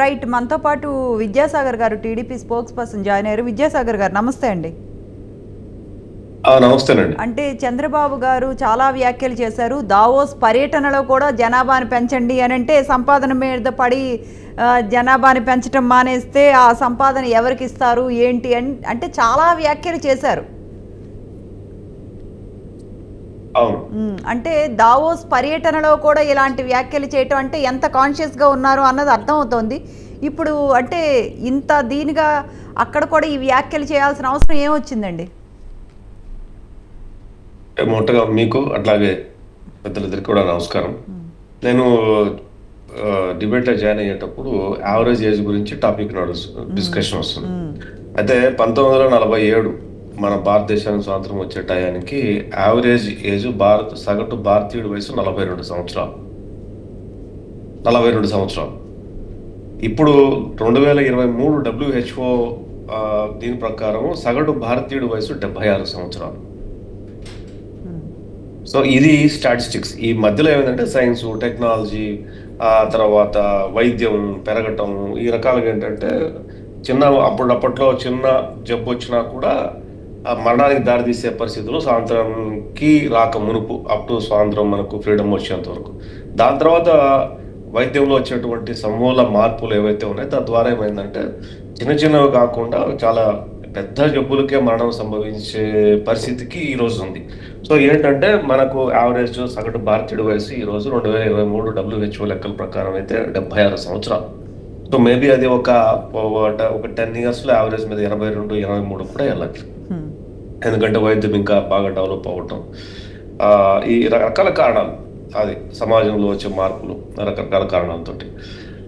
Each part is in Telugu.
రైట్ మనతో పాటు విద్యాసాగర్ గారు టీడీపీ స్పోక్స్ పర్సన్ జాయిన్ అయ్యారు. విద్యాసాగర్ గారు నమస్తే అండి. నమస్తేనండి. అంటే చంద్రబాబు గారు చాలా వ్యాఖ్యలు చేశారు. దావోస్ పర్యటనలో కూడా జనాభాని పెంచండి అని అంటే సంపాదన మీద పడి జనాభాని పెంచడం మానేస్తే ఆ సంపాదన ఎవరికి ఇస్తారు ఏంటి అని అంటే చాలా వ్యాఖ్యలు చేశారు. అంటే దావోస్ పర్యటనలో కూడా ఇలాంటి వ్యాఖ్యలు చేయటం అంటే ఎంత కాన్షియస్గా ఉన్నారు అన్నది అర్థమవుతోంది. ఇప్పుడు అంటే ఇంత దీనిగా అక్కడ కూడా ఈ వ్యాఖ్యలు చేయాల్సిన అవసరం ఏమొచ్చిందండి? మొట్టగా మీకు అట్లాగే పెద్దలిద్దరికి కూడా నమస్కారం. నేను డిబేట్లో జాయిన్ అయ్యేటప్పుడు యావరేజ్ ఏజ్ గురించి టాపిక్ నడుస్తుంది డిస్కషన్ వస్తుంది. అయితే పంతొమ్మిది వందల నలభై ఏడు మన భారతదేశానికి స్వాతంత్రం వచ్చే టయానికి యావరేజ్ ఏజ్ భారత సగటు భారతీయుడి వయసు నలభై రెండు సంవత్సరాలు. నలభై రెండు సంవత్సరాలు. ఇప్పుడు రెండు వేల ఇరవై మూడు డబ్ల్యూహెచ్ఓ దీని ప్రకారం సగటు భారతీయుడి వయసు డెబ్బై ఆరు సంవత్సరాలు. సో ఇది స్టాటిస్టిక్స్ ఈ మధ్యలో ఏమైందంటే సైన్స్ టెక్నాలజీ ఆ తర్వాత వైద్యం పెరగటం ఈ రకాలుగా ఏంటంటే చిన్న అప్పుడప్పట్లో చిన్న జబ్బు వచ్చినా కూడా మరణానికి దారితీసే పరిస్థితులు స్వాతంత్రంకి రాక మునుపు అప్ టు స్వాతంత్రం మనకు ఫ్రీడమ్ వచ్చేంత వరకు. దాని తర్వాత వైద్యంలో వచ్చేటువంటి సమూల మార్పులు ఏవైతే ఉన్నాయో తద్వారా ఏమైందంటే చిన్న చిన్నవి కాకుండా చాలా పెద్ద జబ్బులకే మరణం సంభవించే పరిస్థితికి ఈ రోజు ఉంది. సో ఏంటంటే మనకు యావరేజ్ సగటు భారతీయుడు వయసు ఈ రోజు రెండు వేల ఇరవై మూడు డబ్ల్యూహెచ్ఓ లెక్కల ప్రకారం అయితే డెబ్బై ఆరు సంవత్సరాలు. సో మేబీ అది ఒక ఒక టెన్ ఇయర్స్లో యావరేజ్ మీద ఎనభై రెండు ఎనభై మూడు కూడా వెళ్ళచ్చు. ఎందుకంటే వైద్యం ఇంకా బాగా డెవలప్ అవ్వటం. ఈ రకరకాల కారణాలు అది సమాజంలో వచ్చే మార్పులు రకరకాల కారణాలతోటి.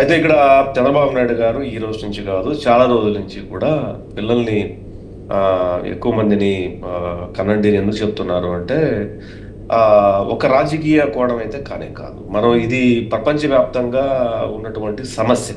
అయితే ఇక్కడ చంద్రబాబు నాయుడు గారు ఈ రోజు నుంచి కాదు చాలా రోజుల నుంచి కూడా పిల్లల్ని ఎక్కువ మందిని కనండి అని ఎందుకు చెప్తున్నారు అంటే ఒక రాజకీయ కోణం అయితే కానే కాదు. మనం ఇది ప్రపంచవ్యాప్తంగా ఉన్నటువంటి సమస్య.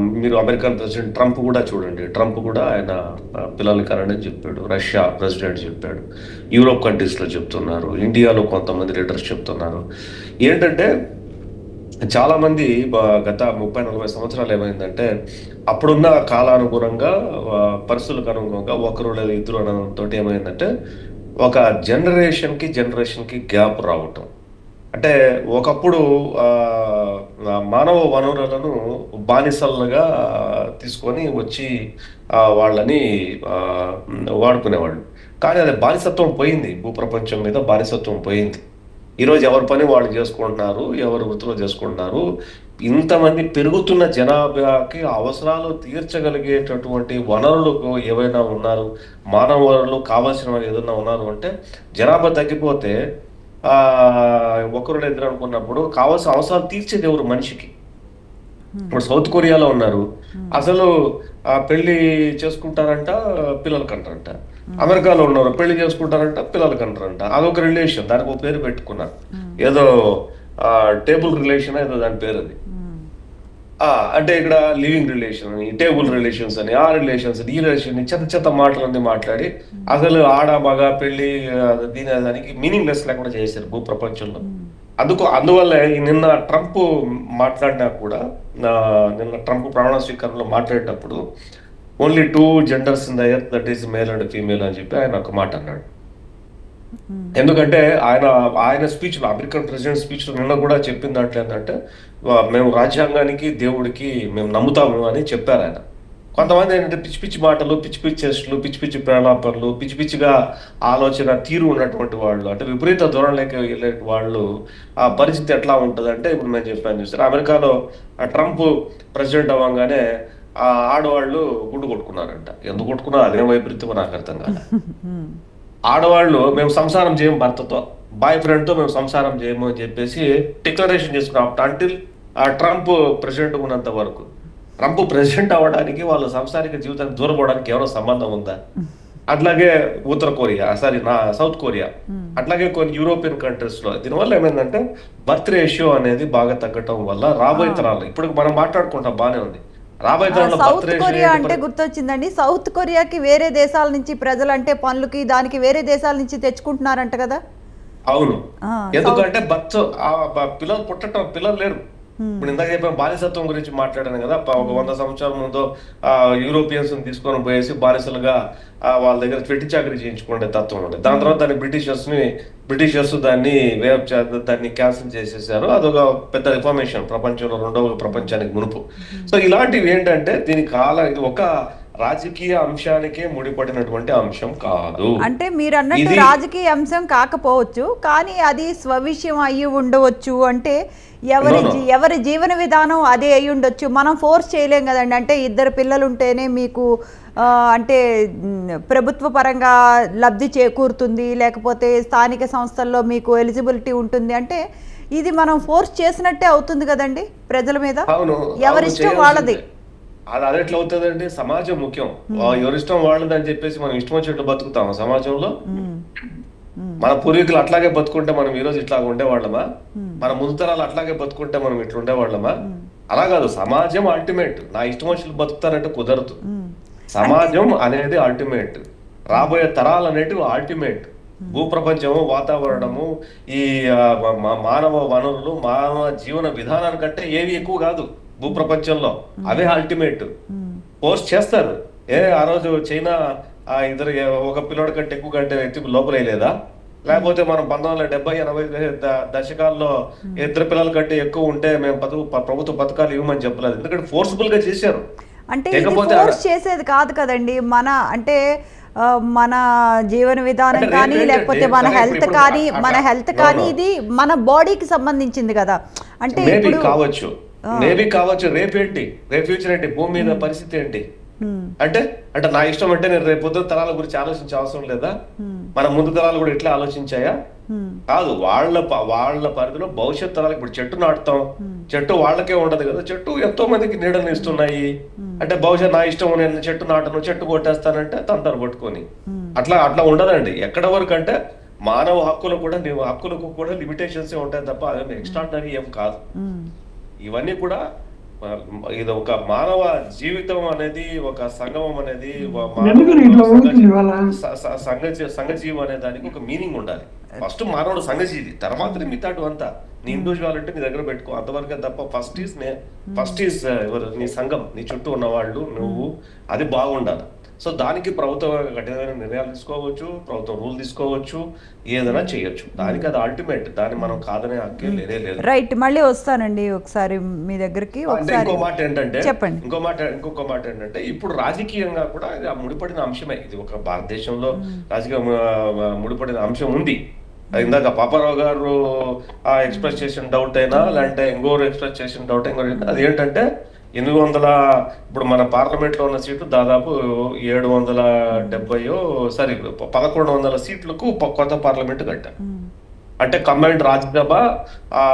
మీరు అమెరికన్ ప్రెసిడెంట్ ట్రంప్ కూడా చూడండి. ట్రంప్ కూడా ఆయన పిల్లలు పిల్లల్ని చెప్పాడు. రష్యా ప్రెసిడెంట్ చెప్పాడు. యూరోప్ కంట్రీస్లో చెప్తున్నారు. ఇండియాలో కొంతమంది లీడర్స్ చెప్తున్నారు. ఏంటంటే చాలామంది గత ముప్పై నలభై సంవత్సరాలు ఏమైందంటే అప్పుడున్న కాలానుగుణంగా పరిస్థితులకు అనుగుణంగా ఒకరు లేదా ఇద్దరు అనడంతో ఏమైందంటే ఒక జనరేషన్కి జనరేషన్కి గ్యాప్ రావటం. అంటే ఒకప్పుడు మానవ వనరులను బానిసలుగా తీసుకొని వచ్చి వాళ్ళని వాడుకునేవాళ్ళు. కానీ అది బానిసత్వం పోయింది. భూప్రపంచం మీద బానిసత్వం పోయింది. ఈరోజు ఎవరి పని వాళ్ళు చేసుకుంటున్నారు ఎవరు వృత్తిలో చేసుకుంటున్నారు ఇంతమంది పెరుగుతున్న జనాభాకి అవసరాలు తీర్చగలిగేటటువంటి వనరులు ఏవైనా ఉన్నారు మానవ వనరులు కావాల్సిన ఏదైనా ఉన్నారు అంటే జనాభా తగ్గిపోతే ఒకరు ఇద్దరు అనుకున్నప్పుడు కావాల్సిన అవసరాలు తీర్చేది ఎవరు మనిషికి. ఇప్పుడు సౌత్ కొరియాలో ఉన్నారు. అసలు ఆ పెళ్ళి చేసుకుంటారంట పిల్లలు కంటారంట. అమెరికాలో ఉన్నారు పెళ్ళి చేసుకుంటారంట పిల్లలు కంటారంట. అదొక రిలేషన్ దానికి ఒక పేరు పెట్టుకున్నారు. ఏదో టేబుల్ రిలేషన్ ఏదో దాని పేరు అది. అంటే ఇక్కడ లివింగ్ రిలేషన్ అని టేబుల్ రిలేషన్స్ అని ఆ రిలేషన్స్ ఈ రిలేషన్ చెత్త చెత్త మాటలన్నీ మాట్లాడి అసలు ఆడ మగ పెళ్ళి దీని దానికి మీనింగ్ లెస్ లేకుండా చేశారు భూ ప్రపంచంలో అందుకు అందువల్ల నిన్న ట్రంప్ మాట్లాడినా కూడా నిన్న ట్రంప్ ప్రమాణ స్వీకారంలో మాట్లాడేటప్పుడు only two genders in the earth that is male and female అని చెప్పి ఆయన ఒక మాట అన్నాడు. ఎందుకంటే ఆయన ఆయన స్పీచ్ అమెరికన్ ప్రెసిడెంట్ స్పీచ్లో నిన్న కూడా చెప్పిన దాంట్లో ఏంటంటే మేము రాజ్యాంగానికి దేవుడికి మేము నమ్ముతాము అని చెప్పారు ఆయన. కొంతమంది ఏంటంటే పిచ్చి పిచ్చి మాటలు పిచ్చి పిచ్చి చేష్టలు పిచ్చి పిచ్చి ప్రలాపనలు పిచ్చి పిచ్చిగా ఆలోచన తీరు ఉన్నటువంటి వాళ్ళు అంటే విపరీత ధోరణిలోకి వెళ్ళే వాళ్ళు ఆ పరిస్థితి ఎట్లా ఉంటుంది అంటే ఇప్పుడు మేము చెప్పాను చూస్తారు అమెరికాలో ఆ ట్రంప్ ప్రెసిడెంట్ అవ్వగానే ఆ ఆడవాళ్ళు గుడ్డు కొట్టుకున్నారంట. ఎందుకు కొట్టుకున్నారు అదే వైపరీత్యం నాకు అర్థం కాదు ఆడవాళ్ళు మేము సంసారం చేయము భర్తతో బాయ్ ఫ్రెండ్తో మేము సంసారం చేయము అని చెప్పేసి డిక్లరేషన్ చేసుకున్నాం. అంటిల్ ఆ ట్రంప్ ప్రెసిడెంట్ ఉన్నంత వరకు. ట్రంప్ ప్రెసిడెంట్ అవ్వడానికి వాళ్ళ సంసారిక జీవితానికి దూరం అవడానికి ఏమైనా సంబంధం ఉందా? అట్లాగే ఉత్తర కొరియా సారీ నా సౌత్ కొరియా. అట్లాగే కొన్ని యూరోపియన్ కంట్రీస్లో దీనివల్ల ఏమైందంటే బర్త్ రేషియో అనేది బాగా తగ్గటం వల్ల రాబోయే తరాలు ఇప్పుడు మనం మాట్లాడుకుంటాం బానే ఉంది. సౌత్ కొరియా అంటే గుర్తొచ్చిందండి. సౌత్ కొరియాకి వేరే దేశాల నుంచి ప్రజలు అంటే పనులకి దానికి వేరే దేశాల నుంచి తెచ్చుకుంటున్నారంట కదా? అవును. ఎందుకంటే పిల్లలు పుట్టడం పిల్లలు లేరు. ఇప్పుడు ఇందాక చెప్పాను బానిసత్వం గురించి మాట్లాడాను కదా ఒక వంద సంవత్సరాల ముందు ఆ యూరోపియన్స్ తీసుకొని పోయేసి బానిసలుగా ఆ, వాళ్ళ దగ్గర పెట్టి చాకరీ చేయించుకునే తత్వం ఉండేది దాని తర్వాత దాన్ని బ్రిటిషర్స్ని బ్రిటిషర్స్ దాన్ని వేవ్ దాన్ని క్యాన్సిల్ చేసేసారు. అదొక పెద్ద రిఫర్మేషన్ ప్రపంచంలో రెండవ ప్రపంచానికి మునుపు. సో ఇలాంటివి ఏంటంటే దీని కాల ఇది ఒక రాజకీయ అంశానికే ముడిపడినటువంటి అంశం కాదు. అంటే మీరు అన్నట్టు రాజకీయ అంశం కాకపోవచ్చు కానీ అది స్వవిషయం అయ్యి ఉండవచ్చు. అంటే ఎవరి ఎవరి జీవన విధానం అదే అయి ఉండొచ్చు. మనం ఫోర్స్ చేయలేం కదండి. అంటే ఇద్దరు పిల్లలు ఉంటేనే మీకు అంటే ప్రభుత్వ పరంగా లబ్ధి చేకూరుతుంది లేకపోతే స్థానిక సంస్థల్లో మీకు ఎలిజిబిలిటీ ఉంటుంది. అంటే ఇది మనం ఫోర్స్ చేసినట్టే అవుతుంది కదండి ప్రజల మీద? ఎవరిష్టం వాళ్ళది. అది అది ఎట్లా అవుతుందండి సమాజం ముఖ్యం. ఎవరిష్టం వాళ్ళది అని చెప్పేసి మనం ఇష్టం వచ్చినట్టు బతుకుతాం సమాజంలో. మన పూర్వీకులు అట్లాగే బతుకుంటే మనం ఈ రోజు ఇట్లా ఉండేవాళ్ళమా? మన ముందు తరాలు అట్లాగే బతుకుంటే మనం ఇట్లా ఉండేవాళ్ళమా? అలా కాదు సమాజం అల్టిమేట్ నా ఇష్టం వచ్చినట్టు బతుకుతానంటే కుదరదు. సమాజం అనేది అల్టిమేట్ రాబోయే తరాలు అనేటివి అల్టిమేట్ భూప్రపంచము వాతావరణము ఈ మానవ వనరులు మానవ జీవన విధానానికంటే ఏవి ఎక్కువ కాదు. భూప్రపంచంలో. అవే అల్టిమేట్ పోస్ట్ చేస్తారు. ఏ ఆ రోజు చైనా ఆ ఇద్దరు ఒక పిల్లోడి కంటే ఎక్కువ కంటే ఎత్తుకు లోపలేదా లేకపోతే మనం పంతొమ్మిది వందల డెబ్బై ఎనభై దశకాల్లో ఇద్దరు పిల్లల కంటే ఎక్కువ ఉంటే మేము ప్రభుత్వ పథకాలు ఇవ్వమని చెప్పలేదు. ఎందుకంటే ఫోర్స్ఫుల్గా చేశారు. అంటే ఫోర్స్ చేసేది కాదు కదండి. మన అంటే మన జీవన విధానం కానీ లేకపోతే మన హెల్త్ కానీ మన హెల్త్ కానీ. ఇది మన బాడీకి సంబంధించింది కదా. అంటే కావచ్చు. మేబీ కావచ్చు రేపేంటి రేపు ఫ్యూచర్ ఏంటి? భూమి మీద పరిస్థితి ఏంటి? అంటే అంటే నా ఇష్టం అంటే నేను రేపు పొద్దున తరాల గురించి ఆలోచించే అవసరం లేదా? మన ముందు తరాలు కూడా ఇట్లా ఆలోచించాయా? కాదు వాళ్ళ వాళ్ళ పరిధిలో భవిష్యత్ తరాలకు ఇప్పుడు చెట్టు నాటుతాం. చెట్టు వాళ్ళకే ఉండదు కదా. చెట్టు ఎంతో మందికి నీడని ఇస్తున్నాయి. అంటే బహుశా నా ఇష్టం నేను చెట్టు నాటను చెట్టు కొట్టేస్తానంటే తంతరు పట్టుకొని. అట్లా అట్లా ఉండదండి. ఎక్కడ వరకు అంటే మానవ హక్కులు కూడా ని- హక్కులకు కూడా లిమిటేషన్స్ ఉంటాయి తప్ప అదే ఎక్స్ట్రాడనరీ ఏం కాదు. ఇవన్నీ కూడా ఇది ఒక మానవ జీవితం అనేది ఒక సంగమం అనేది సంఘ సంఘజీవం అనే దానికి ఒక మీనింగ్ ఉండాలి. ఫస్ట్ మానవుడు సంఘజీవి తర్వాతనే మిగతాడు అంతా. నీ ఇండివిజువాలిటీ నీ దగ్గర పెట్టుకో. అంతవరకే తప్ప ఫస్ట్ ఈస్ నే ఫస్ట్ ఈస్ ఎవరు? నీ సంఘం. నీ చుట్టూ ఉన్న వాళ్ళు నువ్వు. అది బాగుండాలి. సో దానికి ప్రభుత్వం కఠినమైన నిర్ణయాలు తీసుకోవచ్చు ప్రభుత్వం రూల్ తీసుకోవచ్చు ఏదైనా చేయొచ్చు. దానికి అది అల్టిమేట్ దాన్ని మనం కాదనే హక్కే లేనే లేదు. రైట్ మళ్ళీ వస్తానండి ఒకసారి మీ దగ్గరికి. ఇంకో మాట ఏంటంటే చెప్పండి. ఇంకో మాట ఇంకొక మాట ఏంటంటే ఇప్పుడు రాజకీయంగా కూడా ఇది ఆ ముడిపడిన అంశమే. ఇది ఒక భారతదేశంలో రాజకీయ ముడిపడిన అంశం ఉంది. ఇందాక పాపారావు గారు ఎక్స్ప్రెస్ చేసిన డౌట్ అయినా లేదంటే ఇంకోరు ఎక్స్ప్రెస్ చేసిన డౌట్ అయినా, అది ఏంటంటే ఎనిమిది వందల ఇప్పుడు మన పార్లమెంట్లో ఉన్న సీట్లు దాదాపు ఏడు వందల డెబ్బయో సారీ పదకొండు వందల సీట్లకు కొత్త పార్లమెంట్ కట్టారు. అంటే కంబైన్డ్ రాజ్యసభ ఆ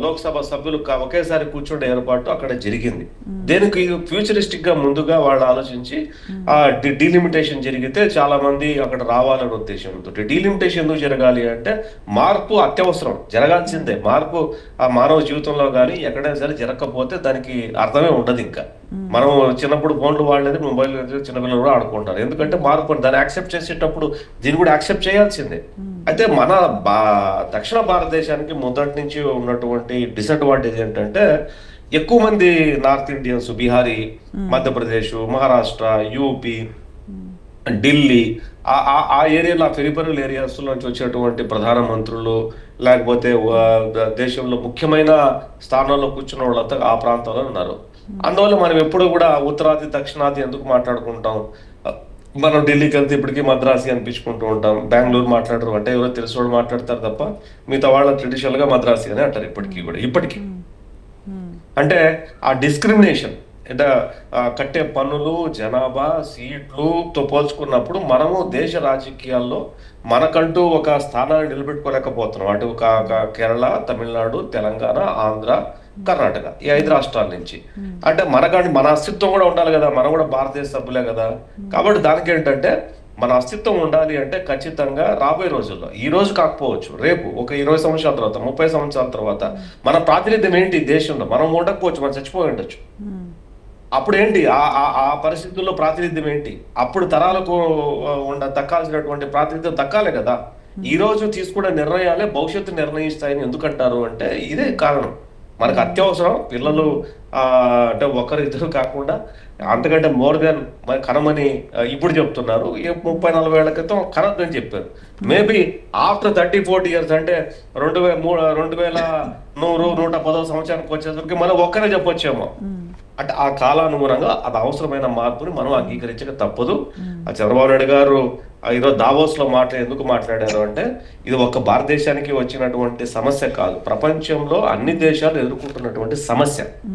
లోక్సభ సభ్యులు ఒకేసారి కూర్చుండే ఏర్పాటు అక్కడ జరిగింది. దేనికి ఫ్యూచరిస్టిక్గా ముందుగా వాళ్ళు ఆలోచించి ఆ డిలిమిటేషన్ జరిగితే చాలా మంది అక్కడ రావాలనే ఉద్దేశంతో డిలిమిటేషన్ ఎందుకు జరగాలి అంటే మార్పు అత్యవసరం. జరగాల్సిందే. మార్పు ఆ మానవ జీవితంలో కానీ ఎక్కడైనా సరే జరగకపోతే దానికి అర్థమే ఉండదు ఇంకా. మనం చిన్నప్పుడు ఫోన్లు వాడలేదు మొబైల్ చిన్నపిల్లలు కూడా ఆడుకుంటారు. ఎందుకంటే మార్పు దాన్ని యాక్సెప్ట్ చేసేటప్పుడు దీన్ని కూడా యాక్సెప్ట్ చేయాల్సిందే. అయితే మన బా దక్షిణ భారతదేశానికి మొదటి నుంచి ఉన్నటువంటి డిసడ్వాంటేజ్ ఏంటంటే ఎక్కువ మంది north Indians Bihari Madhya Pradesh Maharashtra UP Delhi ఆ- ఏరియాలో ఆ పెరిఫరల్ ఏరియాస్ నుంచి వచ్చేటువంటి ప్రధాన మంత్రులు లేకపోతే దేశంలో ముఖ్యమైన స్థానాల్లో కూర్చున్న వాళ్ళంతా ఆ ప్రాంతంలో ఉన్నారు. అందువల్ల మనం ఎప్పుడు కూడా ఉత్తరాది దక్షిణాది ఎందుకు మాట్లాడుకుంటాం? మనం ఢిల్లీకి వెళ్తే ఇప్పటికీ మద్రాసి అనిపించుకుంటూ ఉంటాం. బెంగళూరు మాట్లాడరు. అంటే ఎవరో తెలిసిన వాళ్ళు మాట్లాడతారు తప్ప మిగతా వాళ్ళ ట్రెడిషనల్గా మద్రాసి అని అంటారు ఇప్పటికీ కూడా. ఇప్పటికీ. అంటే ఆ డిస్క్రిమినేషన్ అంటే కట్టే పన్నులు జనాభా సీట్లుతో పోల్చుకున్నప్పుడు మనము దేశ రాజకీయాల్లో మనకంటూ ఒక స్థానాన్ని నిలబెట్టుకోలేకపోతున్నాం. అటు ఒక కేరళ తమిళనాడు తెలంగాణ ఆంధ్ర కర్ణాటక ఈ ఐదు రాష్ట్రాల నుంచి. అంటే మనకంటే మన అస్తిత్వం కూడా ఉండాలి కదా మనం కూడా భారతదేశ సభ్యులే కదా. కాబట్టి దానికి ఏంటంటే మన అస్తిత్వం ఉండాలి అంటే ఖచ్చితంగా రాబోయే రోజుల్లో ఈ రోజు కాకపోవచ్చు రేపు ఒక ఇరవై సంవత్సరాల తర్వాత ముప్పై సంవత్సరాల తర్వాత మన ప్రాతినిధ్యం ఏంటి దేశంలో? మనం ఉండకపోవచ్చు మనం చచ్చిపోయి ఉండొచ్చు. అప్పుడు ఏంటి ఆ ఆ- ఆ పరిస్థితుల్లో ప్రాతినిధ్యం ఏంటి? అప్పుడు తరాలకు ఉండ దక్కాల్సినటువంటి ప్రాతినిధ్యం దక్కాలి కదా. ఈ రోజు తీసుకునే నిర్ణయాలే భవిష్యత్తు నిర్ణయిస్తాయని ఎందుకంటారు అంటే ఇదే కారణం. మనకు అత్యవసరం పిల్లలు అంటే ఒకరు ఇద్దరు కాకుండా అంతకంటే మోర్ దెన్ మరి కనమని ఇప్పుడు చెప్తున్నారు. ముప్పై నలభై ఏళ్ళ క్రితం కనద్దని చెప్పారు. Maybe after thirty forty years అంటే రెండు వేల మూడు రెండు వేల నూరు నూట పదో సంవత్సరానికి వచ్చేసరికి మనం ఒక్కరే చెప్పొచ్చేమో. అంటే ఆ కాలానుగుణంగా అది అవసరమైన మార్పుని మనం అంగీకరించక తప్పదు. ఆ చంద్రబాబు నాయుడు గారు ఈరోజు దావోస్లో మాట్లా ఎందుకు మాట్లాడారు అంటే ఇది ఒక భారతదేశానికి వచ్చినటువంటి సమస్య కాదు. ప్రపంచంలో అన్ని దేశాలు ఎదుర్కొంటున్నటువంటి సమస్య.